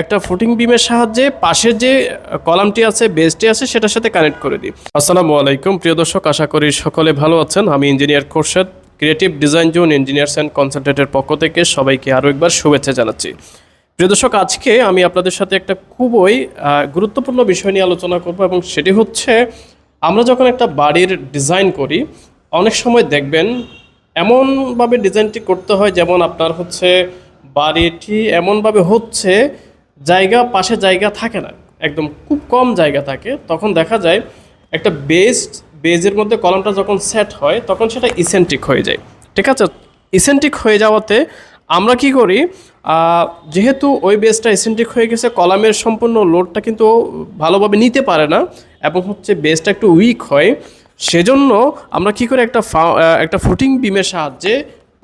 একটা ফুটিং বিমের সাহায্যে পাশের যে কলামটি আছে, বেসটি আছে, সেটার সাথে কানেক্ট করে দিই। আসসালামু আলাইকুম। প্রিয় দর্শক, আশা করি সকলে ভালো আছেন। আমি engineer Khorshed creative design zone engineers and কনসালটেন্টের পক্ষ থেকে সবাইকে আরও একবার শুভেচ্ছা জানাচ্ছি। প্রিয় দর্শক, আজকে আমি আপনাদের সাথে একটা খুবই গুরুত্বপূর্ণ বিষয় নিয়ে আলোচনা করব এবং সেটি হচ্ছে, আমরা যখন একটা বাড়ির ডিজাইন করি, অনেক সময় দেখবেন এমনভাবে ডিজাইনটি করতে হয়, যেমন আপনার হচ্ছে বাড়িটি এমনভাবে হচ্ছে জায়গা, পাশে জায়গা থাকে না। একদম খুব কম জায়গা থাকে। তখন দেখা যায় একটা বেস বেজের মধ্যে কলমটা যখন সেট হয়, তখন সেটা ইসেন্ট্রিক হয়ে যায়। ঠিক আছে? ইসেন্ট্রিক হয়ে যাওয়াতে আমরা কি করি যেহেতু ওই বেসটা এসেন্ট্রিক হয়ে গেছে, কলামের সম্পূর্ণ লোডটা কিন্তু ভালোভাবে নিতে পারে না এবং হচ্ছে বেসটা একটু উইক হয়, সেজন্য আমরা কি করে, একটা একটা ফুটিং বিমের সাহায্যে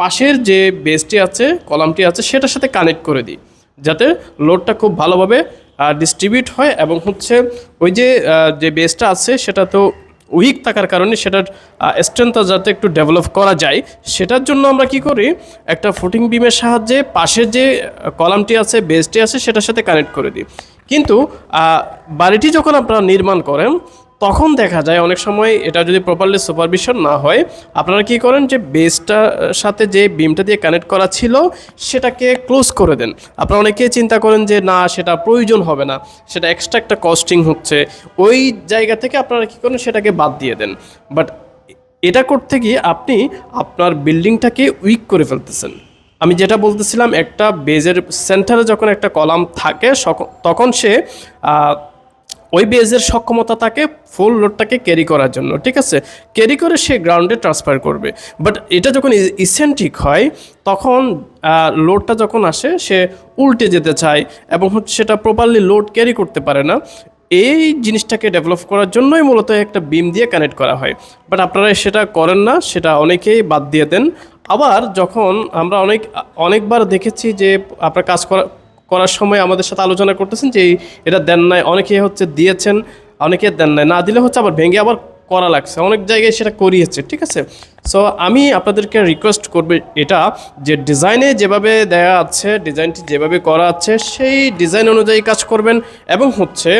পাশের যে বেসটি আছে, কলামটি আছে, সেটার সাথে কানেক্ট করে দিই। যাতে লোডটা খুব ভালোভাবে ডিস্ট্রিবিউট হয় এবং হচ্ছে ওই যে যে বেসটা আছে সেটা তো উইক থাকার কারণে সেটার স্ট্রেংথটা যাতে একটু ডেভেলপ করা যায়। সেটার জন্য আমরা কি করি, একটা ফুটিং বিমের সাহায্যে পাশের যে কলামটি আছে বেসটি আছে, সেটার সাথে কানেক্ট করে দিই। কিন্তু বাড়িটি যখন আপনারা নির্মাণ করেন তখন দেখা যায় অনেক সময় এটা যদি প্রপারলি সুপারভিশন না হয়, আপনারা কি করেন যে বেসটার সাথে যে বিমটা দিয়ে কানেক্ট করা ছিল, সেটাকে ক্লোজ করে দেন। আপনারা অনেকেই চিন্তা করেন যে না, সেটা প্রয়োজন হবে না, সেটা এক্সট্রা একটা কস্টিং হচ্ছে। ওই জায়গা থেকে আপনারা কি করেন, সেটাকে বাদ দিয়ে দেন। বাট এটা করতে গিয়ে আপনি আপনার বিল্ডিংটাকে উইক করে ফেলতেছেন। আমি যেটা বলতেছিলাম, একটা বেজের সেন্টারে যখন একটা কলাম থাকে তখন সে ওই বেজের সক্ষমতা থাকে ফুল লোডটাকে ক্যারি করার জন্য, ঠিক আছে? ক্যারি করে সে গ্রাউন্ডে ট্রান্সফার করবে। বাট এটা যখন ইসেন্ট্রিক হয়, তখন লোডটা যখন আসে, সে উল্টে যেতে চায় এবং হচ্ছে সেটা প্রপারলি লোড ক্যারি করতে পারে না। এই জিনিসটাকে ডেভেলপ করার জন্যই মূলত একটা বিম দিয়ে কানেক্ট করা হয়। বাট আপনারা সেটা করেন না, সেটা অনেকেই বাদ দিয়ে দেন। আবার যখন আমরা অনেক, অনেকবার দেখেছি যে আপনার কাজ করা করার সময় আমাদের সাথে আলোচনা করতেছেন যে এটা দেন নাই। অনেকে হচ্ছে দিয়েছেন, অনেকে দেন নাই। না দিলে হচ্ছে আবার ভেঙে আবার করা লাগছে। অনেক জায়গায় সেটা করিয়েছে, ঠিক আছে? সো আমি আপনাদেরকে রিকোয়েস্ট করবে এটা যে ডিজাইনে যেভাবে দেয়া আছে ডিজাইনটি যেভাবে করা আছে, সেই ডিজাইন অনুযায়ী কাজ করবেন এবং হচ্ছে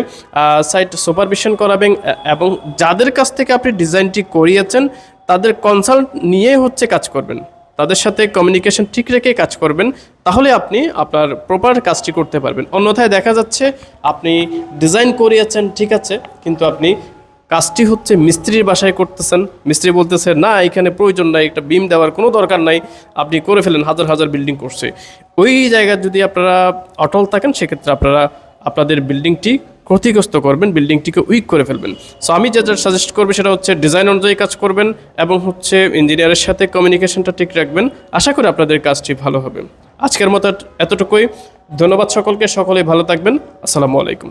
সাইট সুপারভিশন করাবেন এবং যাদের কাছ থেকে আপনি ডিজাইনটি করিয়েছেন, তাদের কনসাল্ট নিয়ে হচ্ছে কাজ করবেন। তাদের সাথে কমিউনিকেশন ঠিক রেখে কাজ করবেন, তাহলে আপনি আপনার প্রপার কাজটি করতে পারবেন। অন্যথায় দেখা যাচ্ছে আপনি ডিজাইন করিয়েছেন, ঠিক আছে, কিন্তু আপনি কাজটি হচ্ছে মিস্ত্রির বাসায় করতেছেন। মিস্ত্রি বলতেছে, না, এখানে প্রয়োজন নাই, একটা বিম দেওয়ার কোনো দরকার নাই, আপনি করে ফেলেন, হাজার হাজার বিল্ডিং করছে। ওই জায়গায় যদি আপনারা অটল থাকেন, সেক্ষেত্রে আপনারা, আপনাদের বিল্ডিংটি ক্ষতিগ্রস্ত করবেন, বিল্ডিংটিকে উইক করে ফেলবেন। সো আমি যেটা সাজেস্ট করব সেটা হচ্ছে ডিজাইন অনুযায়ী কাজ করবেন এবং হচ্ছে ইঞ্জিনিয়ারের সাথে কমিউনিকেশনটা ঠিক রাখবেন। আশা করি আপনাদের কাজটি ভালো হবে। আজকের মতো এতটুকুই। ধন্যবাদ সকলকে। সকলেই ভালো থাকবেন। আসসালামু আলাইকুম।